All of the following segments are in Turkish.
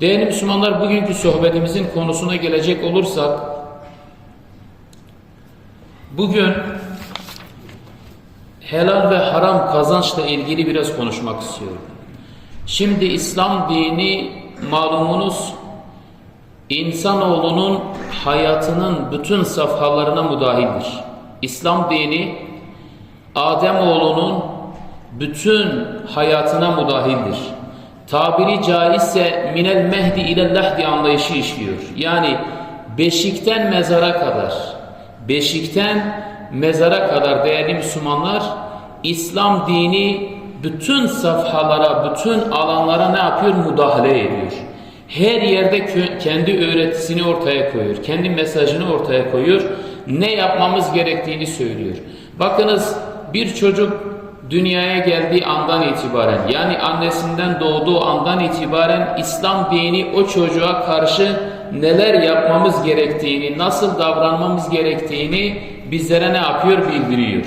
Değerli Müslümanlar bugünkü sohbetimizin konusuna gelecek olursak bugün helal ve haram kazançla ilgili biraz konuşmak istiyorum. Şimdi İslam dini malumunuz insanoğlunun hayatının bütün safhalarına müdahildir. İslam dini Ademoğlunun bütün hayatına müdahildir. Tabiri caizse minel mehdi ile lahdi anlayışı işliyor. Yani beşikten mezara kadar, beşikten mezara kadar değerli Müslümanlar, İslam dini bütün safhalara, bütün alanlara ne yapıyor? Müdahale ediyor. Her yerde kendi öğretisini ortaya koyuyor, kendi mesajını ortaya koyuyor, ne yapmamız gerektiğini söylüyor. Bakınız bir çocuk dünyaya geldiği andan itibaren yani annesinden doğduğu andan itibaren İslam dini o çocuğa karşı neler yapmamız gerektiğini, nasıl davranmamız gerektiğini bizlere ne yapıyor bildiriyor.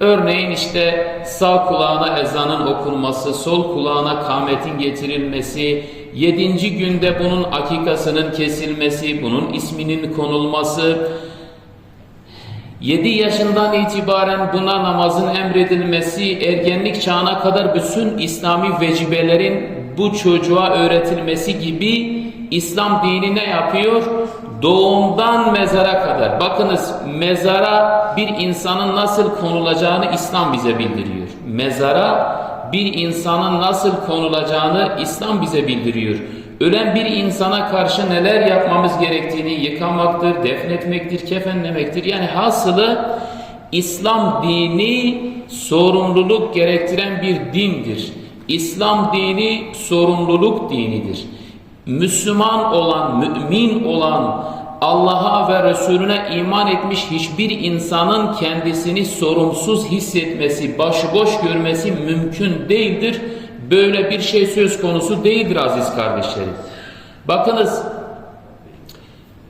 Örneğin işte sağ kulağına ezanın okunması, sol kulağına kametin getirilmesi, yedinci günde bunun akikasının kesilmesi, bunun isminin konulması, 7 yaşından itibaren buna namazın emredilmesi, ergenlik çağına kadar bütün İslami vecibelerin bu çocuğa öğretilmesi gibi İslam dini ne yapıyor? Doğumdan mezara kadar. Bakınız mezara bir insanın nasıl konulacağını İslam bize bildiriyor. Mezara bir insanın nasıl konulacağını İslam bize bildiriyor. Ölen bir insana karşı neler yapmamız gerektiğini yıkamaktır, defnetmektir, kefenlemektir. Yani hasılı İslam dini sorumluluk gerektiren bir dindir. İslam dini sorumluluk dinidir. Müslüman olan, mümin olan, Allah'a ve Resulüne iman etmiş hiçbir insanın kendisini sorumsuz hissetmesi, başıboş görmesi mümkün değildir. Böyle bir şey söz konusu değildir aziz kardeşlerim. Bakınız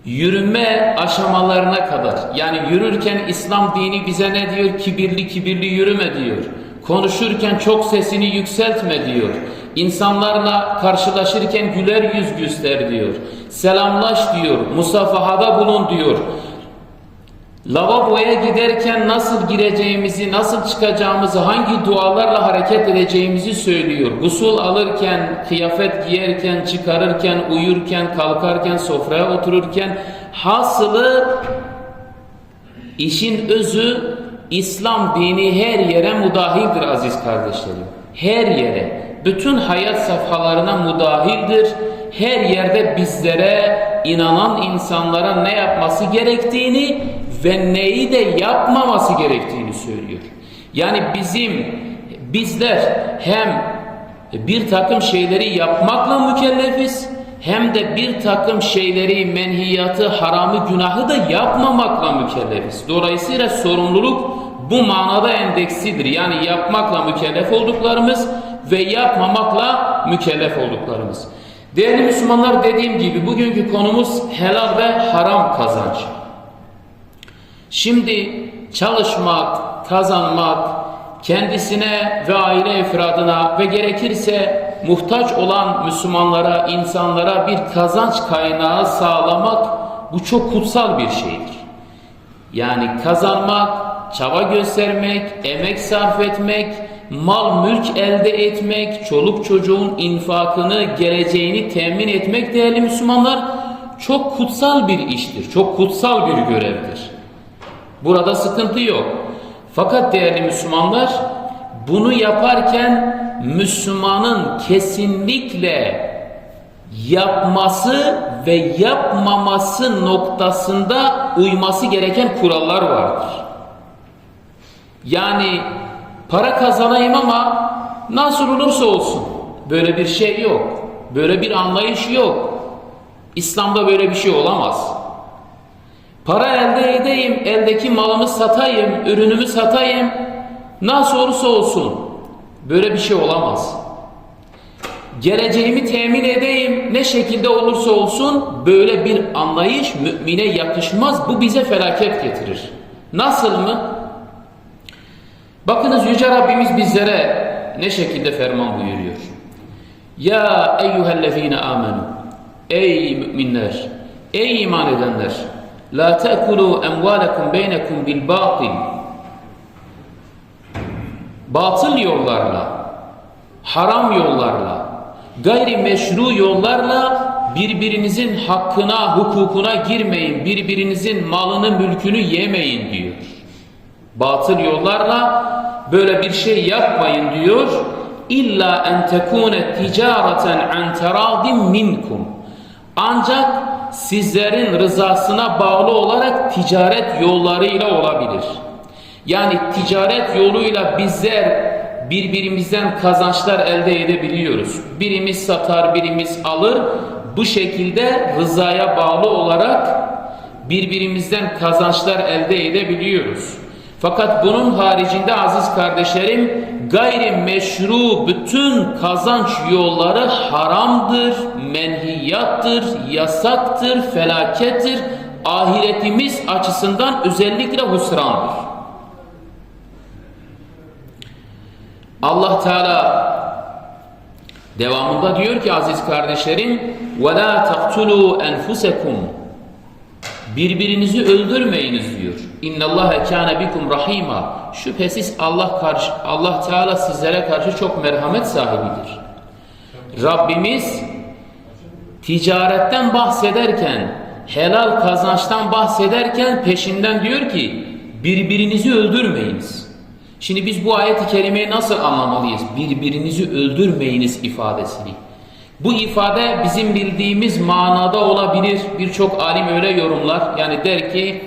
yürüme aşamalarına kadar yani yürürken İslam dini bize ne diyor? Kibirli kibirli yürüme diyor. Konuşurken çok sesini yükseltme diyor. İnsanlarla karşılaşırken güler yüz göster diyor. Selamlaş diyor. Musafahada bulun diyor. Lavaboya giderken nasıl gireceğimizi, nasıl çıkacağımızı, hangi dualarla hareket edeceğimizi söylüyor. Gusül alırken, kıyafet giyerken, çıkarırken, uyurken, kalkarken, sofraya otururken hasılı işin özü İslam dini her yere müdahildir aziz kardeşlerim. Her yere, bütün hayat safhalarına müdahildir. Her yerde bizlere, inanan insanlara ne yapması gerektiğini ve neyi de yapmaması gerektiğini söylüyor. Yani bizim, bizler hem bir takım şeyleri yapmakla mükellefiz, hem de bir takım şeyleri, menhiyatı, haramı, günahı da yapmamakla mükellefiz. Dolayısıyla sorumluluk bu manada endeksidir. Yani yapmakla mükellef olduklarımız ve yapmamakla mükellef olduklarımız. Değerli Müslümanlar dediğim gibi bugünkü konumuz helal ve haram kazanç. Şimdi çalışmak, kazanmak, kendisine ve aile efradına ve gerekirse muhtaç olan Müslümanlara, insanlara bir kazanç kaynağı sağlamak bu çok kutsal bir şeydir. Yani kazanmak, çaba göstermek, emek sarf etmek, mal mülk elde etmek, çoluk çocuğun infakını, geleceğini temin etmek değerli Müslümanlar çok kutsal bir iştir. Çok kutsal bir görevdir. Burada sıkıntı yok. Fakat değerli Müslümanlar bunu yaparken Müslümanın kesinlikle yapması ve yapmaması noktasında uyması gereken kurallar vardır. Yani para kazanayım ama nasıl olursa olsun böyle bir şey yok. Böyle bir anlayış yok. İslam'da böyle bir şey olamaz. Para elde edeyim, eldeki malımı satayım, ürünümü satayım. Nasıl olursa olsun. Böyle bir şey olamaz. Geleceğimi temin edeyim, ne şekilde olursa olsun böyle bir anlayış mümine yakışmaz. Bu bize felaket getirir. Nasıl mı? Bakınız Yüce Rabbimiz bizlere ne şekilde ferman buyuruyor. Ya eyyühellezine amenu Ey müminler, ey iman edenler, la te'kulu emvalekum beynekum bil batil. Batıl yollarla, haram yollarla, gayri meşru yollarla birbirinizin hakkına, hukukuna girmeyin, birbirinizin malını, mülkünü yemeyin diyor. Batıl yollarla böyle bir şey yapmayın diyor. İlla en tekune ticareten an teradin minkum. Ancak sizlerin rızasına bağlı olarak ticaret yollarıyla olabilir. Yani ticaret yoluyla bizler birbirimizden kazançlar elde edebiliyoruz. Birimiz satar, birimiz alır. Bu şekilde rızaya bağlı olarak birbirimizden kazançlar elde edebiliyoruz. Fakat bunun haricinde aziz kardeşlerim gayri meşru bütün kazanç yolları haramdır, menhiyattır, yasaktır, felakettir. Ahiretimiz açısından özellikle husrandır. Allah Teala devamında diyor ki aziz kardeşlerim وَلَا تَقْتُلُوا أَنْفُسَكُمْ Birbirinizi öldürmeyiniz diyor. İnna Allah kana bikum rahima. Şüphesiz Allah karşı Allah Teala sizlere karşı çok merhamet sahibidir. Rabbimiz ticaretten bahsederken, helal kazançtan bahsederken peşinden diyor ki birbirinizi öldürmeyiniz. Şimdi biz bu ayet-i kerimeyi nasıl anlamalıyız? Birbirinizi öldürmeyiniz ifadesini. Bu ifade bizim bildiğimiz manada olabilir. Birçok alim öyle yorumlar. Yani der ki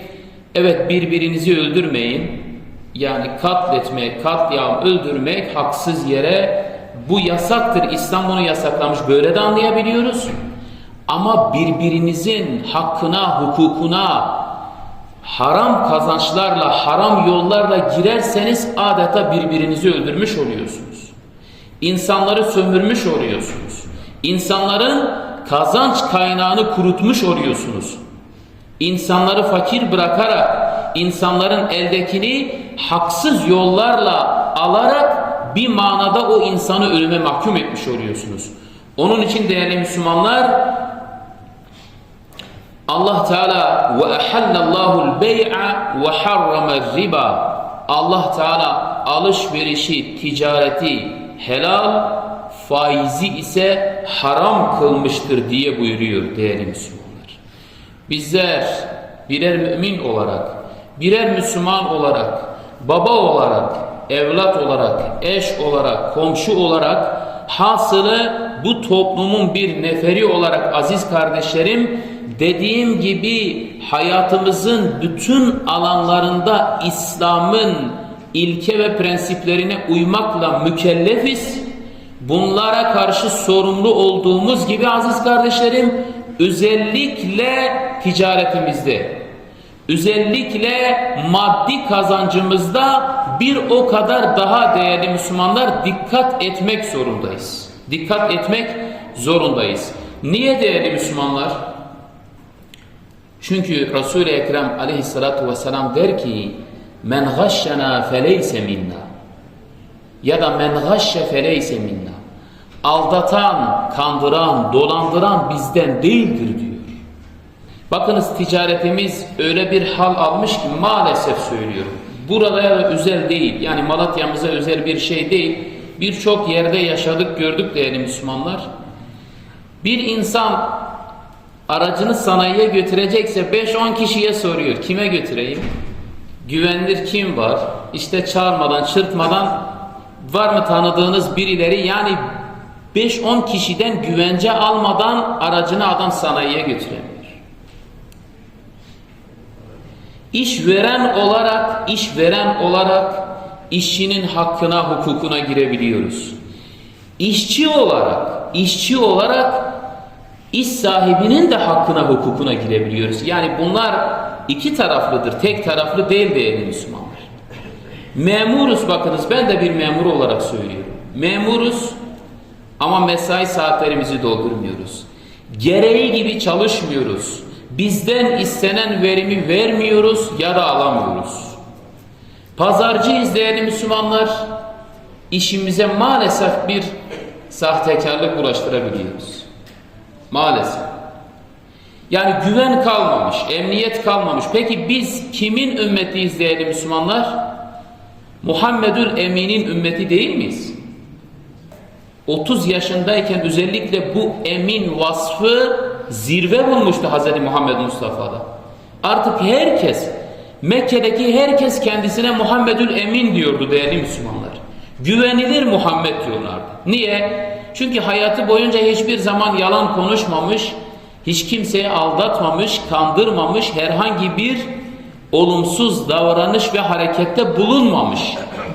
evet birbirinizi öldürmeyin. Yani katletmek, katliam, öldürmek haksız yere bu yasaktır. İslam bunu yasaklamış. Böyle de anlayabiliyoruz. Ama birbirinizin hakkına, hukukuna, haram kazançlarla, haram yollarla girerseniz adeta birbirinizi öldürmüş oluyorsunuz. İnsanları sömürmüş oluyorsunuz. İnsanların kazanç kaynağını kurutmuş oluyorsunuz. İnsanları fakir bırakarak, insanların eldekini haksız yollarla alarak bir manada o insanı ölüme mahkum etmiş oluyorsunuz. Onun için değerli Müslümanlar Allah Teala ve ehallallahu bey'a ve harrama riba. Allah Teala alışverişi, ticareti helal, faizi ise haram kılmıştır diye buyuruyor değerli Müslümanlar. Bizler birer mümin olarak, birer Müslüman olarak, baba olarak, evlat olarak, eş olarak, komşu olarak hasılı bu toplumun bir neferi olarak aziz kardeşlerim dediğim gibi hayatımızın bütün alanlarında İslam'ın ilke ve prensiplerine uymakla mükellefiz. Bunlara karşı sorumlu olduğumuz gibi aziz kardeşlerim özellikle ticaretimizde özellikle maddi kazancımızda bir o kadar daha değerli Müslümanlar dikkat etmek zorundayız. Dikkat etmek zorundayız. Niye değerli Müslümanlar? Çünkü Resul-i Ekrem aleyhissalatu vesselam der ki men gashşena feleyse minna ya da men gashşe feleyse minna aldatan, kandıran, dolandıran bizden değildir diyor. Bakınız ticaretimiz öyle bir hal almış ki maalesef söylüyorum. Burada ya da özel değil. Yani Malatya'mıza özel bir şey değil. Birçok yerde yaşadık gördük değerli Müslümanlar. Bir insan aracını sanayiye götürecekse 5-10 kişiye soruyor. Kime götüreyim? Güvenilir kim var? İşte çağırmadan, çırpmadan var mı tanıdığınız birileri? Yani 5-10 kişiden güvence almadan aracını adam sanayiye götüremiyor. İşveren olarak, işveren olarak işçinin hakkına, hukukuna girebiliyoruz. İşçi olarak, işçi olarak iş sahibinin de hakkına, hukukuna girebiliyoruz. Yani bunlar iki taraflıdır, tek taraflı değil değerli Müslümanlar. Memuruz bakınız, ben de bir memur olarak söylüyorum. Memuruz ama mesai saatlerimizi doldurmuyoruz. Gereği gibi çalışmıyoruz. Bizden istenen verimi vermiyoruz ya da alamıyoruz. Pazarcıyız değerli Müslümanlar. İşimize maalesef bir sahtekarlık bulaştırabiliyoruz. Maalesef. Yani güven kalmamış, emniyet kalmamış. Peki biz kimin ümmetiyiz değerli Müslümanlar? Muhammedül Emin'in ümmeti değil miyiz? 30 yaşındayken özellikle bu emin vasfı zirve bulmuştu Hz. Muhammed Mustafa'da. Artık herkes, Mekke'deki herkes kendisine Muhammedül Emin diyordu değerli Müslümanlar. Güvenilir Muhammed diyorlardı. Niye? Çünkü hayatı boyunca hiçbir zaman yalan konuşmamış, hiç kimseyi aldatmamış, kandırmamış, herhangi bir olumsuz davranış ve harekette bulunmamış.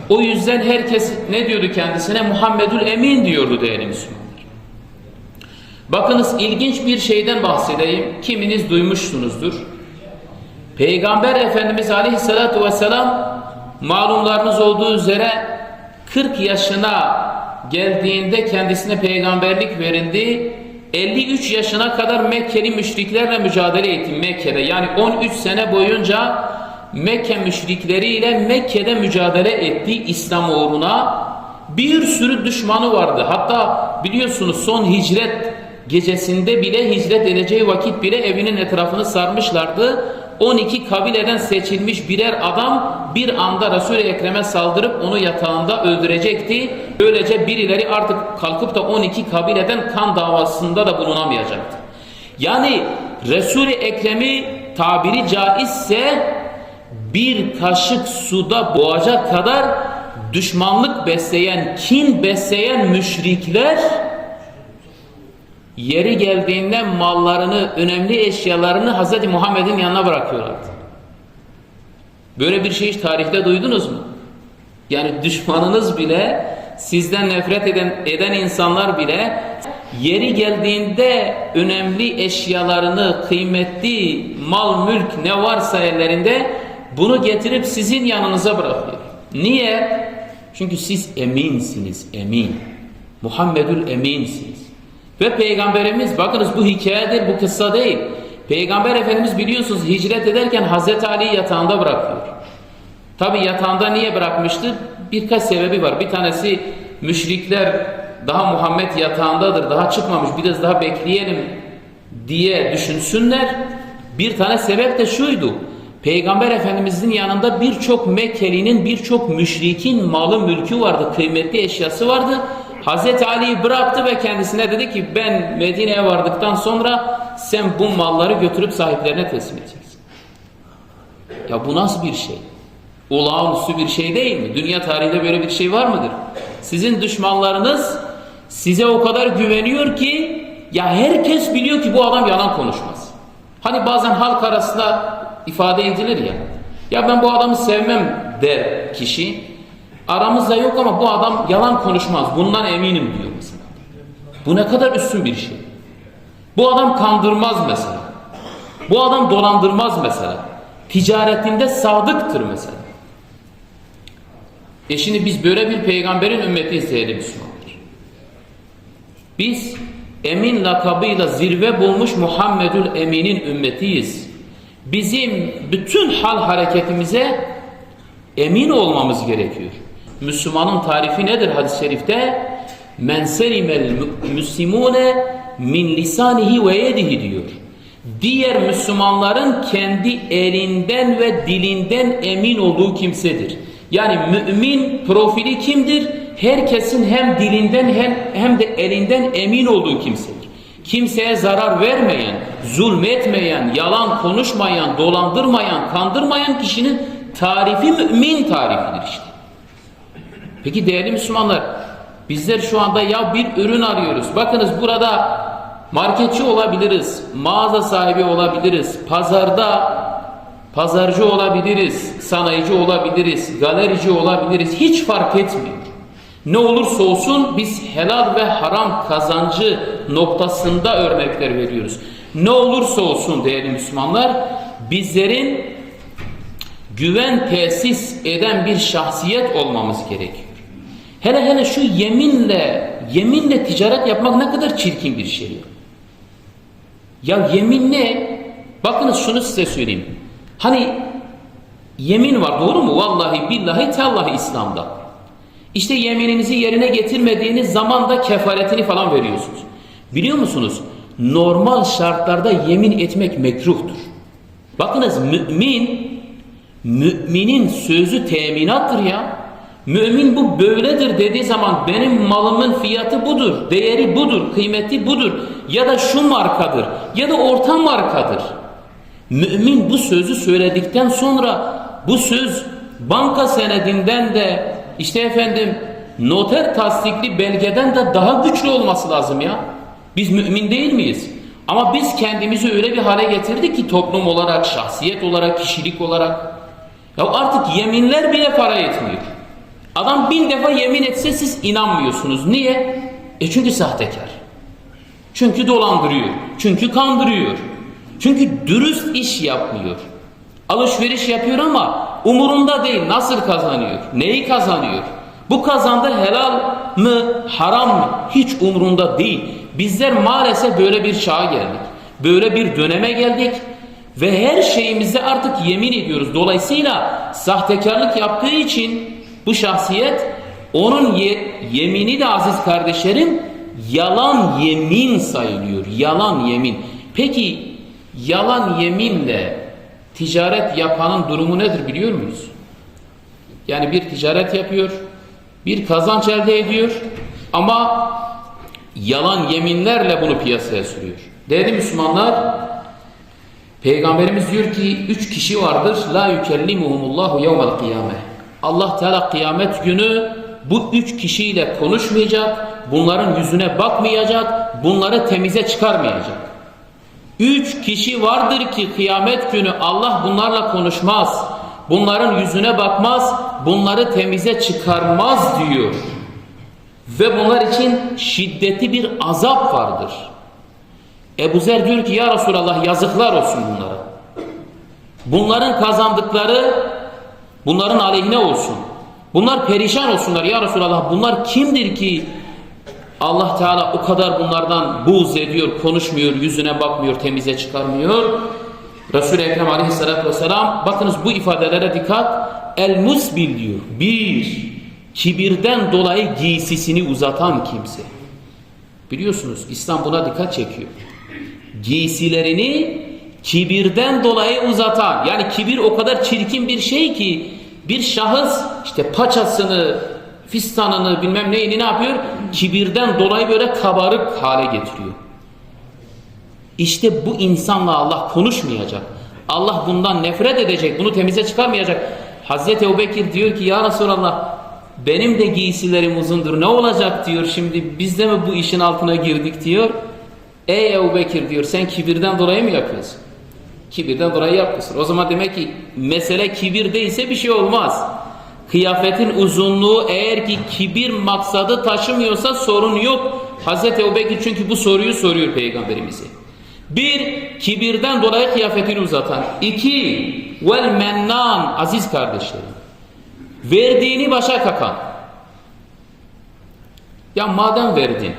O yüzden herkes ne diyordu kendisine? Muhammedül Emin diyordu değerli Müslümanlar. Bakınız ilginç bir şeyden bahsedeyim. Kiminiz duymuşsunuzdur. Peygamber Efendimiz Aleyhisselatü Vesselam malumlarınız olduğu üzere 40 yaşına geldiğinde kendisine peygamberlik verildi. 53 yaşına kadar Mekkeli müşriklerle mücadele etti Mekke'de. Yani 13 sene boyunca Mekke müşrikleriyle Mekke'de mücadele etti İslam uğruna. Bir sürü düşmanı vardı. Hatta biliyorsunuz son hicret gecesinde bile hicret edeceği vakit bile evinin etrafını sarmışlardı. 12 kabileden seçilmiş birer adam bir anda Resul-i Ekrem'e saldırıp onu yatağında öldürecekti. Böylece birileri artık kalkıp da 12 kabileden kan davasında da bulunamayacaktı. Yani Resul-i Ekrem'i tabiri caizse bir kaşık suda boğacak kadar düşmanlık besleyen, kin besleyen müşrikler yeri geldiğinde mallarını, önemli eşyalarını Hz. Muhammed'in yanına bırakıyorlardı. Böyle bir şey hiç tarihte duydunuz mu? Yani düşmanınız bile, sizden nefret eden, eden insanlar bile yeri geldiğinde önemli eşyalarını, kıymetli mal, mülk ne varsa ellerinde bunu getirip sizin yanınıza bırakıyor. Niye? Çünkü siz eminsiniz, emin. Muhammedül eminsiniz. Ve Peygamberimiz bakınız bu hikayedir, bu kıssa değil. Peygamber Efendimiz biliyorsunuz hicret ederken Hazreti Ali'yi yatağında bırakıyor. Tabi yatağında niye bırakmıştı? Birkaç sebebi var. Bir tanesi müşrikler daha Muhammed yatağındadır, daha çıkmamış, biraz daha bekleyelim diye düşünsünler. Bir tane sebep de şuydu. Peygamber Efendimizin yanında birçok Mekkeli'nin, birçok müşrikin malı mülkü vardı, kıymetli eşyası vardı. Hazreti Ali'yi bıraktı ve kendisine dedi ki ben Medine'ye vardıktan sonra sen bu malları götürüp sahiplerine teslim edeceksin. Ya bu nasıl bir şey? Olağanüstü bir şey değil mi? Dünya tarihinde böyle bir şey var mıdır? Sizin düşmanlarınız size o kadar güveniyor ki ya herkes biliyor ki bu adam yalan konuşmaz. Hani bazen halk arasında ifade edilir ya. Ya ben bu adamı sevmem der kişi. Aramızda yok ama bu adam yalan konuşmaz. Bundan eminim diyor mesela. Bu ne kadar üstün bir şey. Bu adam kandırmaz mesela. Bu adam dolandırmaz mesela. Ticaretinde sadıktır mesela. E şimdi biz böyle bir peygamberin ümmetiyiz değerli Müslümanlar. Biz emin lakabıyla zirve bulmuş Muhammedül Emin'in ümmetiyiz. Bizim bütün hal hareketimize emin olmamız gerekiyor. Müslümanın tarifi nedir hadis-i şerifte? Men selimel müslimune min lisanihi ve yedihi diyor. Diğer Müslümanların kendi elinden ve dilinden emin olduğu kimsedir. Yani mümin profili kimdir? Herkesin hem dilinden hem, hem de elinden emin olduğu kimsedir. Kimseye zarar vermeyen, zulmetmeyen, yalan konuşmayan, dolandırmayan, kandırmayan kişinin tarifi mümin tarifidir işte. Peki değerli Müslümanlar, bizler şu anda ya bir ürün arıyoruz. Bakınız burada marketçi olabiliriz, mağaza sahibi olabiliriz, pazarda pazarcı olabiliriz, sanayici olabiliriz, galerici olabiliriz. Hiç fark etmiyor. Ne olursa olsun biz helal ve haram kazancı noktasında örnekler veriyoruz. Ne olursa olsun değerli Müslümanlar bizlerin güven tesis eden bir şahsiyet olmamız gerekiyor. Hele hele şu yeminle yeminle ticaret yapmak ne kadar çirkin bir şey. Ya yemin ne? Bakınız şunu size söyleyeyim. Hani yemin var doğru mu? Vallahi billahi tallahi İslam'da. İşte yemininizi yerine getirmediğiniz zaman da kefaretini falan veriyorsunuz. Biliyor musunuz? normal şartlarda yemin etmek mekruhtur. Bakınız mümin müminin sözü teminattır ya. Mümin bu böyledir dediği zaman benim malımın fiyatı budur, değeri budur, kıymeti budur ya da şu markadır ya da orta markadır. Mümin bu sözü söyledikten sonra bu söz banka senedinden de işte efendim noter tasdikli belgeden de daha güçlü olması lazım ya. Biz mümin değil miyiz? Ama biz kendimizi öyle bir hale getirdik ki toplum olarak, şahsiyet olarak, kişilik olarak. Ya artık yeminler bile para etmiyor. Adam bin defa yemin etse siz inanmıyorsunuz. Niye? E çünkü sahtekar. Çünkü dolandırıyor. Çünkü kandırıyor. Çünkü dürüst iş yapmıyor. Alışveriş yapıyor ama umurunda değil nasıl kazanıyor, neyi kazanıyor. Bu kazandı helal mı, haram mı hiç umurunda değil. Bizler maalesef böyle bir çağa geldik. Böyle bir döneme geldik ve her şeyimizde artık yemin ediyoruz. Dolayısıyla sahtekarlık yaptığı için bu şahsiyet onun ye, yemini de aziz kardeşlerim yalan yemin sayılıyor. Yalan yemin. Peki yalan yeminle ticaret yapanın durumu nedir biliyor muyuz? Yani bir ticaret yapıyor, bir kazanç elde ediyor ama yalan yeminlerle bunu piyasaya sürüyor. Değerli Müslümanlar, Peygamberimiz diyor ki üç kişi vardır. La yükellimuhumullahu yevmel kıyame. Allah Teala kıyamet günü bu üç kişiyle konuşmayacak, bunların yüzüne bakmayacak, bunları temize çıkarmayacak. Üç kişi vardır ki kıyamet günü Allah bunlarla konuşmaz. Bunların yüzüne bakmaz, bunları temize çıkarmaz diyor. Ve bunlar için şiddetli bir azap vardır. Ebu Zer diyor ki ya Resulallah yazıklar olsun bunlara. Bunların kazandıkları bunların aleyhine olsun. Bunlar perişan olsunlar ya Resulallah. Bunlar kimdir ki Allah Teala o kadar bunlardan buğz ediyor, konuşmuyor, yüzüne bakmıyor, temize çıkarmıyor. Resul-i Ekrem aleyhissalatü vesselam bakınız bu ifadelere dikkat. El musbil diyor. Bir, kibirden dolayı giysisini uzatan kimse. Biliyorsunuz İslam buna dikkat çekiyor. Giysilerini kibirden dolayı uzatan. Yani kibir o kadar çirkin bir şey ki bir şahıs işte paçasını, fistanını bilmem neyini ne yapıyor? Kibirden dolayı böyle kabarık hale getiriyor. İşte bu insanla Allah konuşmayacak. Allah bundan nefret edecek. Bunu temize çıkarmayacak. Hazreti Ebubekir diyor ki ya Resulallah benim de giysilerim uzundur. Ne olacak diyor şimdi biz de mi bu işin altına girdik diyor. Ey Ebubekir diyor sen kibirden dolayı mı yapıyorsun? Kibirden dolayı yapıyorsun. O zaman demek ki mesele kibir değilse bir şey olmaz. Kıyafetin uzunluğu eğer ki kibir maksadı taşımıyorsa sorun yok. Hazreti Ebubekir çünkü bu soruyu soruyor peygamberimize. Bir, kibirden dolayı kıyafetini uzatan. İki, vel mennan, aziz kardeşlerim. Verdiğini başa kakan. Ya madem verdin,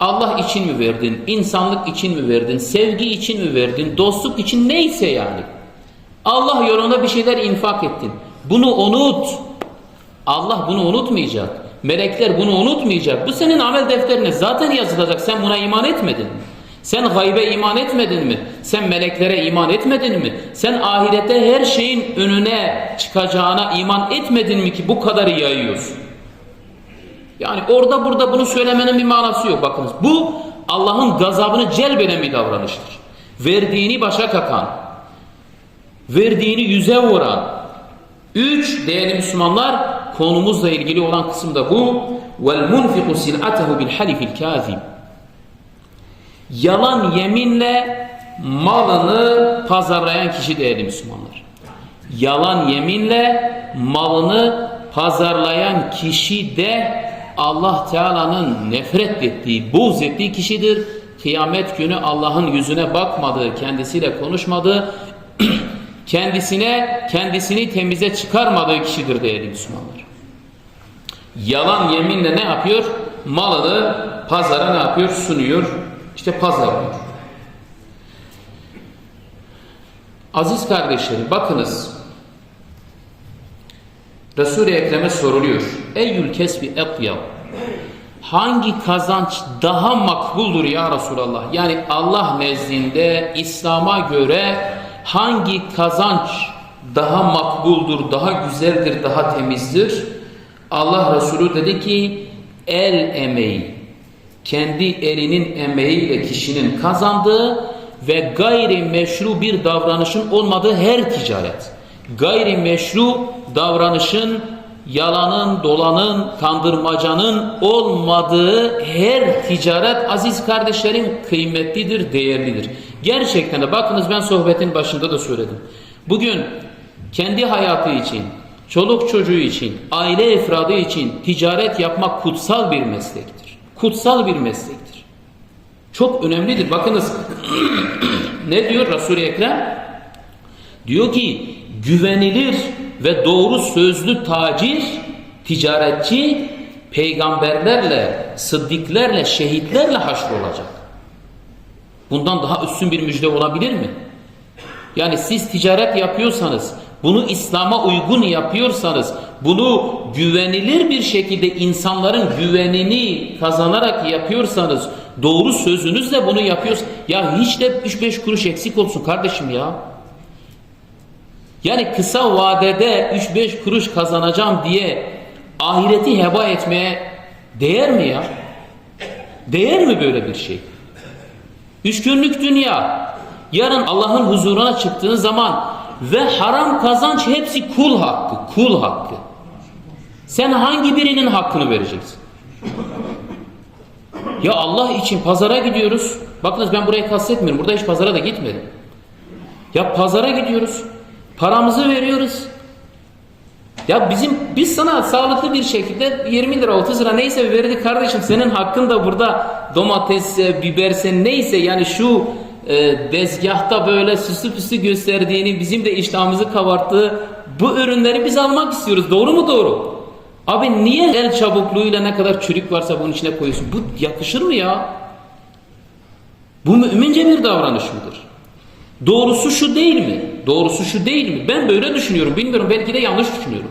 Allah için mi verdin, insanlık için mi verdin, sevgi için mi verdin, dostluk için neyse yani. Allah yolunda bir şeyler infak ettin. Bunu unut. Allah bunu unutmayacak. Melekler bunu unutmayacak. Bu senin amel defterine zaten yazılacak. Sen buna iman etmedin mi? Sen gaybe iman etmedin mi? Sen meleklere iman etmedin mi? Sen ahirette her şeyin önüne çıkacağına iman etmedin mi ki bu kadarı yayıyorsun? Yani orada burada bunu söylemenin bir manası yok. Bakınız bu Allah'ın gazabını celbeden bir davranıştır. Verdiğini başa kakan, verdiğini yüze vuran. Üç, değerli Müslümanlar, konumuzla ilgili olan kısım da bu. وَالْمُنْفِقُ سِلْعَتَهُ بِالْحَلِفِ الْكَاذِبِ Yalan yeminle malını pazarlayan kişi değerli Müslümanlar. Yalan yeminle malını pazarlayan kişi de Allah Teala'nın nefret ettiği, buğz ettiği kişidir. Kıyamet günü Allah'ın yüzüne bakmadığı, kendisiyle konuşmadığı, kendisine kendisini temize çıkarmadığı kişidir değerli Müslümanlar. Yalan yeminle ne yapıyor? Malını pazara ne yapıyor? Sunuyor. İşte pazarlıyor. Aziz kardeşlerim bakınız. Resul-i Ekrem'e soruluyor. Eyyül kesbi etyav. hangi kazanç daha makbuldur ya Resulallah? Yani Allah nezdinde İslam'a göre hangi kazanç daha makbuldur, daha güzeldir, daha temizdir? Allah Resulü dedi ki el emeği, kendi elinin emeğiyle kişinin kazandığı ve gayri meşru bir davranışın olmadığı her ticaret. Gayri meşru davranışın, yalanın, dolanın, kandırmacanın olmadığı her ticaret aziz kardeşlerim kıymetlidir, değerlidir. Gerçekten de bakınız ben sohbetin başında da söyledim. Bugün kendi hayatı için, çoluk çocuğu için, aile efradı için ticaret yapmak kutsal bir meslektir. Kutsal bir meslektir. Çok önemlidir. Bakınız ne diyor Resul-i Ekrem? Diyor ki güvenilir ve doğru sözlü tacir, ticaretçi peygamberlerle, sıddıklerle, şehitlerle haşrolacak. Bundan daha üstün bir müjde olabilir mi? Yani siz ticaret yapıyorsanız, bunu İslam'a uygun yapıyorsanız, bunu güvenilir bir şekilde insanların güvenini kazanarak yapıyorsanız, doğru sözünüzle bunu yapıyorsanız, ya hiç de 3-5 kuruş eksik olsun kardeşim ya. Yani kısa vadede 3-5 kuruş kazanacağım diye ahireti heba etmeye değer mi ya? Değer mi böyle bir şey? Üç günlük dünya. Yarın Allah'ın huzuruna çıktığın zaman ve haram kazanç hepsi kul hakkı, kul hakkı. Sen hangi birinin hakkını vereceksin? Ya Allah için pazara gidiyoruz. Bakınız ben burayı kastetmiyorum. Burada hiç pazara da gitmedim. Ya pazara gidiyoruz. Paramızı veriyoruz. Ya bizim biz sana sağlıklı bir şekilde 20 lira 30 lira neyse verdik kardeşim senin hakkın da burada domatesse biberse neyse yani şu e, dezgahta böyle süslü püslü gösterdiğini bizim de iştahımızı kabarttığı bu ürünleri biz almak istiyoruz. Doğru mu doğru? Abi niye el çabukluğuyla ne kadar çürük varsa bunun içine koyuyorsun? Bu yakışır mı ya? Bu mümince bir davranış mıdır? Doğrusu şu değil mi? Doğrusu şu değil mi? Ben böyle düşünüyorum. Bilmiyorum belki de yanlış düşünüyorum.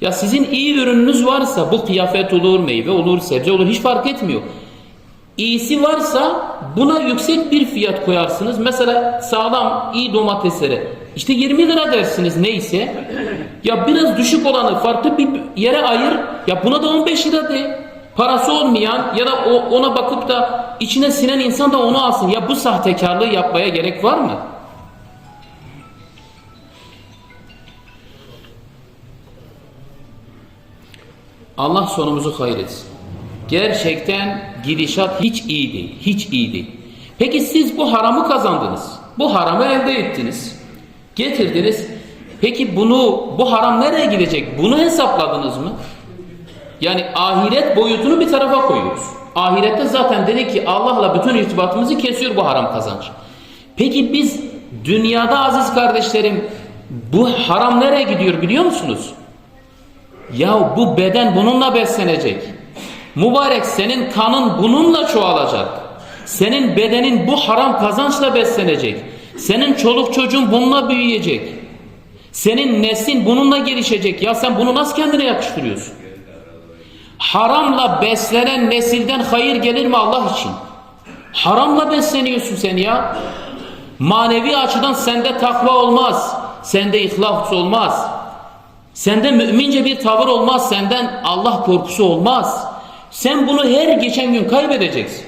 Ya sizin iyi ürününüz varsa bu kıyafet olur, meyve olur, sebze olur hiç fark etmiyor. İyisi varsa buna yüksek bir fiyat koyarsınız. Mesela sağlam iyi domateslere işte 20 lira dersiniz neyse. Ya biraz düşük olanı farklı bir yere ayır. Ya buna da 15 lira de. Parası olmayan ya da ona bakıp da içine sinen insan da onu alsın. Ya bu sahtekarlığı yapmaya gerek var mı? Allah sonumuzu hayretsin. Gerçekten gidişat hiç iyi değil. Hiç iyi değil. Peki siz bu haramı kazandınız. Bu haramı elde ettiniz. Getirdiniz. Peki bunu bu haram nereye gidecek? Bunu hesapladınız mı? Yani ahiret boyutunu bir tarafa koyuyoruz. Ahirette zaten dedi ki Allah'la bütün irtibatımızı kesiyor bu haram kazanç. Peki biz dünyada aziz kardeşlerim bu haram nereye gidiyor biliyor musunuz? Ya bu beden bununla beslenecek. Mübarek senin kanın bununla çoğalacak. Senin bedenin bu haram kazançla beslenecek. Senin çoluk çocuğun bununla büyüyecek. Senin neslin bununla gelişecek. Ya sen bunu nasıl kendine yakıştırıyorsun? Haramla beslenen nesilden hayır gelir mi Allah için? Haramla besleniyorsun sen ya. Manevi açıdan sende takva olmaz. Sende ihlas olmaz. Sende mümince bir tavır olmaz. Senden Allah korkusu olmaz. Sen bunu her geçen gün kaybedeceksin.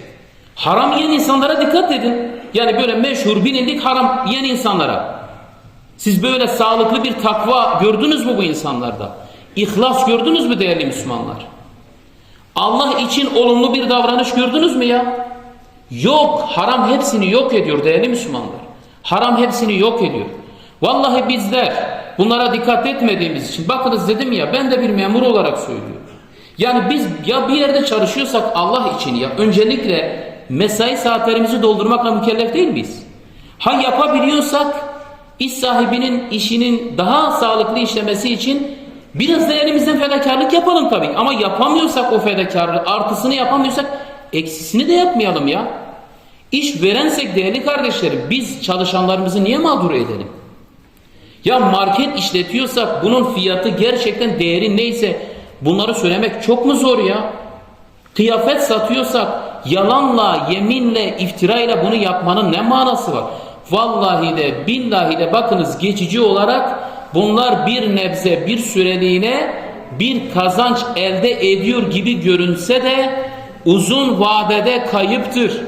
Haram yiyen insanlara dikkat edin. Yani böyle meşhur bilindik haram yiyen insanlara. Siz böyle sağlıklı bir takva gördünüz mü bu insanlarda? İhlas gördünüz mü değerli Müslümanlar? Allah için olumlu bir davranış gördünüz mü ya? Yok. Haram hepsini yok ediyor değerli Müslümanlar. Haram hepsini yok ediyor. Vallahi bizler bunlara dikkat etmediğimiz için bakınız dedim ya ben de bir memur olarak söylüyorum. Yani biz ya bir yerde çalışıyorsak Allah için ya öncelikle mesai saatlerimizi doldurmakla mükellef değil miyiz? Ha yapabiliyorsak iş sahibinin işinin daha sağlıklı işlemesi için biraz da elimizden fedakarlık yapalım tabii. Ama yapamıyorsak o fedakarlığı artısını yapamıyorsak eksisini de yapmayalım ya. İş verensek değerli kardeşlerim biz çalışanlarımızı niye mağdur edelim? Ya market işletiyorsak bunun fiyatı gerçekten değeri neyse bunları söylemek çok mu zor ya? Kıyafet satıyorsak yalanla, yeminle, iftirayla bunu yapmanın ne manası var? Vallahi de billahi de bakınız geçici olarak bunlar bir nebze bir süreliğine bir kazanç elde ediyor gibi görünse de uzun vadede kayıptır.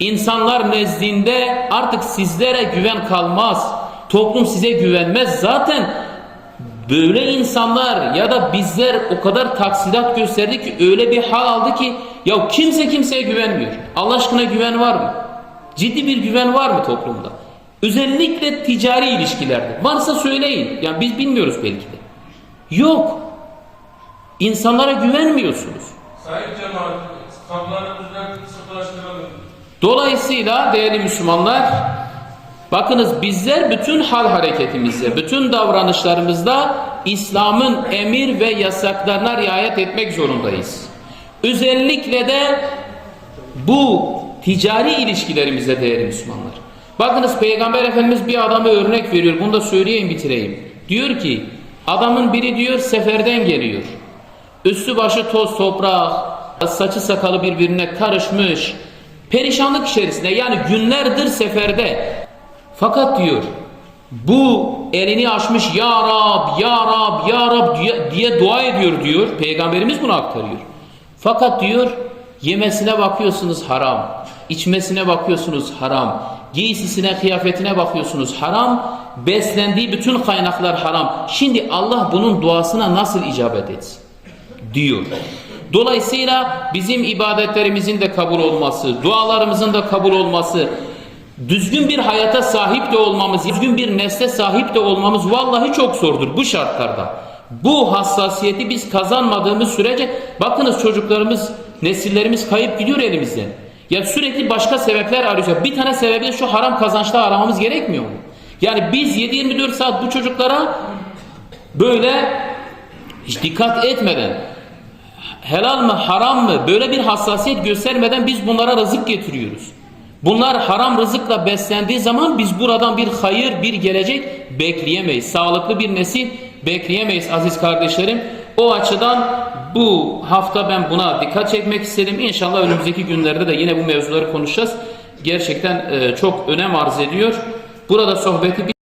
İnsanlar nezdinde artık sizlere güven kalmaz. Toplum size güvenmez. Zaten böyle insanlar ya da bizler o kadar taksidat gösterdi ki öyle bir hal aldı ki ya kimse kimseye güvenmiyor. Allah aşkına güven var mı? Ciddi bir güven var mı toplumda? Özellikle ticari ilişkilerde. Varsa söyleyin. Yani biz bilmiyoruz belki de. Yok. İnsanlara güvenmiyorsunuz. Sayın cemaat, kaplarımızdan sıkılaştıralım. Dolayısıyla değerli Müslümanlar bakınız bizler bütün hal hareketimizde, bütün davranışlarımızda İslam'ın emir ve yasaklarına riayet etmek zorundayız. Özellikle de bu ticari ilişkilerimize değerli Müslümanlar. Bakınız Peygamber Efendimiz bir adamı örnek veriyor. Bunu da söyleyeyim bitireyim. Diyor ki adamın biri diyor seferden geliyor. Üstü başı toz toprak, saçı sakalı birbirine karışmış. Perişanlık içerisinde yani günlerdir seferde. Fakat diyor bu elini açmış ya Rab, ya Rab, ya Rab diye, diye dua ediyor diyor. Peygamberimiz bunu aktarıyor. Fakat diyor yemesine bakıyorsunuz haram, içmesine bakıyorsunuz haram, giysisine, kıyafetine bakıyorsunuz haram, beslendiği bütün kaynaklar haram. Şimdi Allah bunun duasına nasıl icabet etsin? diyor. Dolayısıyla bizim ibadetlerimizin de kabul olması, dualarımızın da kabul olması, düzgün bir hayata sahip de olmamız, düzgün bir nesle sahip de olmamız vallahi çok zordur bu şartlarda. Bu hassasiyeti biz kazanmadığımız sürece bakınız çocuklarımız, nesillerimiz kayıp gidiyor elimizden. Ya sürekli başka sebepler arıyoruz. Bir tane sebebi de şu haram kazançta aramamız gerekmiyor mu? Yani biz 7-24 saat bu çocuklara böyle hiç dikkat etmeden helal mı haram mı böyle bir hassasiyet göstermeden biz bunlara rızık getiriyoruz. Bunlar haram rızıkla beslendiği zaman biz buradan bir hayır, bir gelecek bekleyemeyiz. Sağlıklı bir nesil bekleyemeyiz aziz kardeşlerim. O açıdan bu hafta ben buna dikkat çekmek istedim. İnşallah önümüzdeki günlerde de yine bu mevzuları konuşacağız. Gerçekten e, çok önem arz ediyor. Burada sohbeti